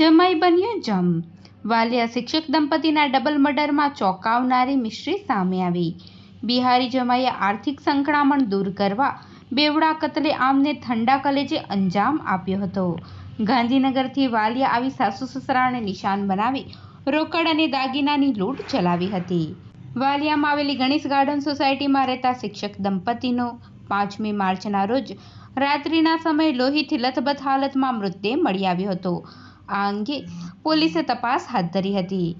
જમાઈ બન્યો જમ. વાલિયા શિક્ષક દંપતીના ડબલ મર્ડરમાં ચોંકાવનારી મિસ્ટ્રી સામે આવી. બિહારી જમાઈએ આર્થિક સંકળામણ દૂર કરવા બેવડા કતલે આમને ઠંડા કલેજે અંજામ આપ્યો હતો. ગાંધીનગરથી વાલિયા આવી સાસુ સસરાને નિશાન બનાવી રોકડ અને દાગીનાની લૂંટ ચલાવી હતી. વાલિયામાં આવેલી ગણેશ ગાર્ડન સોસાયટીમાં રહેતા શિક્ષક દંપતીનો પાંચમી માર્ચના રોજ રાત્રિના સમયે લોહીથી લથબથ હાલતમાં મૃતદેહ મળી આવ્યો હતો. આ અંગે પોલીસે તપાસ હાથ ધરી હતી.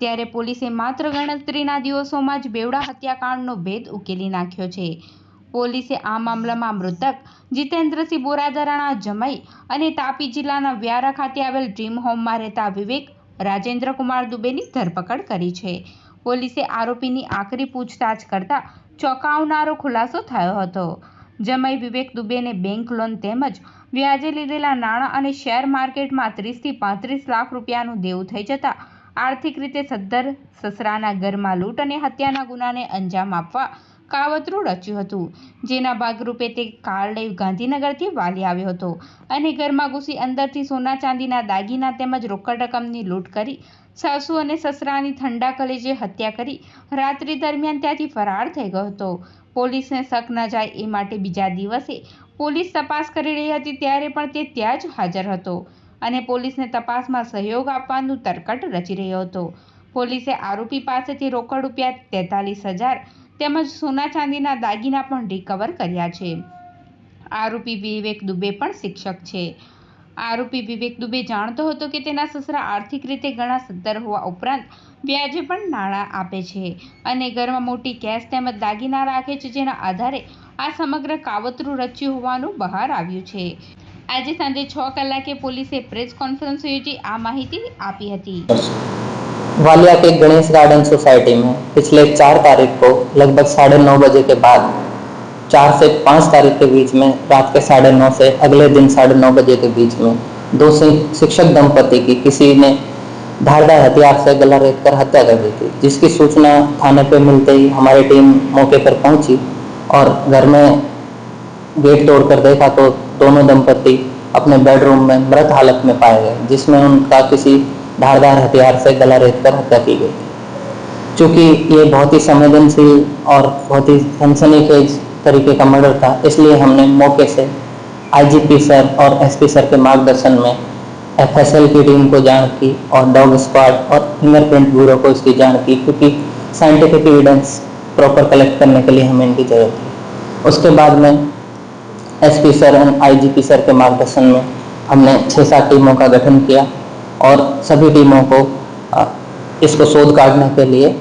ત્યારે પોલીસે માત્ર ગણતરીના દિવસોમાં જ બેવડા હત્યાકાંડનો ભેદ ઉકેલી નાખ્યો છે. પોલીસે આ મામલામાં મૃતક જીતેન્દ્રસિંહ બોરાદરાના જમાઈ અને તાપી જિલ્લાના વ્યારા ખાતે આવેલ ડ્રીમ હોમમાં રહેતા વિવેક રાજેન્દ્રકુમાર દુબેની ધરપકડ કરી છે. પોલીસે આરોપીની આકરી પૂછતાછ કરતા ચોંકાવનારો ખુલાસો થયો હતો. જમાઈ વિવેક દુબેને બેંક લોન તેમજ વ્યાજે લીધેલા નાણાં અને શેર માર્કેટમાં ત્રીસથી પાંત્રીસ લાખ રૂપિયાનું દેવું થઈ જતા આર્થિક રીતે સદ્ધર સસરાના ઘરમાં લૂંટ અને હત્યાના ગુનાને અંજામ આપવા કાવતરું રચ્યું હતું. જેના ભાગરૂપે તે કાર લઈ ગાંધીનગરથી વાલી આવ્યો હતો અને ઘરમાં ઘૂસી અંદરથી સોના ચાંદીના દાગીના તેમજ રોકડ રકમની લૂંટ કરી સાસુ અને સસરાની ઠંડા કલેજે હત્યા કરી રાત્રિ દરમિયાન ત્યાંથી ફરાર થઈ ગયો હતો. પોલીસને શક ન જાય એ માટે બીજા દિવસે પોલીસ તપાસ કરી રહી હતી ત્યારે પણ તે ત્યાં જ હાજર હતો અને પોલીસને તપાસમાં સહયોગ આપવાનું તરકટ રચી રહ્યો હતો. પોલીસે આરોપી પાસેથી રોકડ રૂપિયા તેતાલીસ હજાર તેમજ સોના ચાંદીના દાગીના પણ રિકવર કર્યા છે. આરોપી વિવેક દુબે પણ શિક્ષક છે. આરોપી વિવેક દુબે જાણતો હતો કે તેના સસરા આર્થિક રીતે ઘણા સદ્ધર હોવા ઉપરાંત વ્યાજે પણ નાણાં આપે છે અને ઘરમાં મોટી કેશ તેમજ દાગીના રાખે છે જેના આધારે આ સમગ્ર કાવતરું રચ્યું હોવાનું બહાર આવ્યું છે આજે સાંજે છ કલાકે પોલીસે પ્રેસ કોન્ફરન્સ યોજી આ માહિતી આપી હતી वालिया के गणेश गार्डन सोसाइटी में पिछले चार तारीख को लगभग साढ़े नौ बजे के बाद चार से पाँच तारीख के बीच में, रात के साढ़े नौ से अगले दिन साढ़े नौ बजे के बीच में दो शिक्षक दंपति की किसी ने धारदार हथियार से गला रेत कर हत्या कर दी थी, जिसकी सूचना थाने पर मिलते ही हमारी टीम मौके पर पहुँची और घर में गेट तोड़कर देखा तो दोनों दंपति अपने बेडरूम में मृत हालत में पाए गए, जिसमें उनका किसी धारदार हथियार से गला रेत कर हत्या की गई थी। चूँकि ये बहुत ही संवेदनशील और बहुत ही सनसनीखेज तरीके का मर्डर था, इसलिए हमने मौके से आईजीपी सर और एसपी सर के मार्गदर्शन में एफएसएल की टीम को जान की और डॉग स्क्वाड और फिंगरप्रिंट ब्यूरो को इसकी जान की, क्योंकि साइंटिफिक एविडेंस प्रॉपर कलेक्ट करने के लिए हमें इनकी ज़रूरत थी। उसके बाद में SP sir and IGP sir के मार्गदर्शन में हमने छः सात टीमों का गठन किया और सभी टीमों को इसको शोध काटने के लिए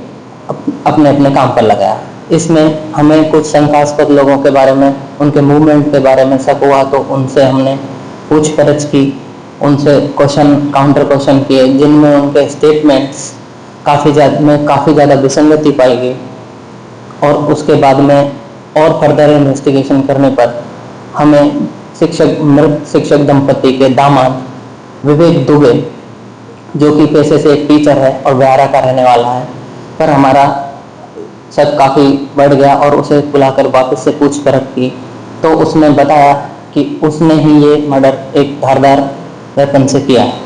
अपने अपने काम पर लगाया। इसमें हमें कुछ शंकास्पद लोगों के बारे में, उनके मूवमेंट के बारे में शक हुआ तो उनसे हमने पूछपरछ की, उनसे क्वेश्चन काउंटर क्वेश्चन किए, जिनमें उनके स्टेटमेंट्स काफ़ी ज़्यादा में काफ़ी ज़्यादा विसंगति पाई गई। और उसके बाद में और फर्दर इन्वेस्टिगेशन करने पर हमें शिक्षक, मृत शिक्षक दंपति के दामाद विवेक दुबे, जो कि पैसे से एक टीचर है और व्यारा का रहने वाला है, पर हमारा शक काफ़ी बढ़ गया और उसे बुलाकर वापस से पूछपरछ की तो उसने बताया कि उसने ही ये मर्डर एक धारदार वेपन से किया है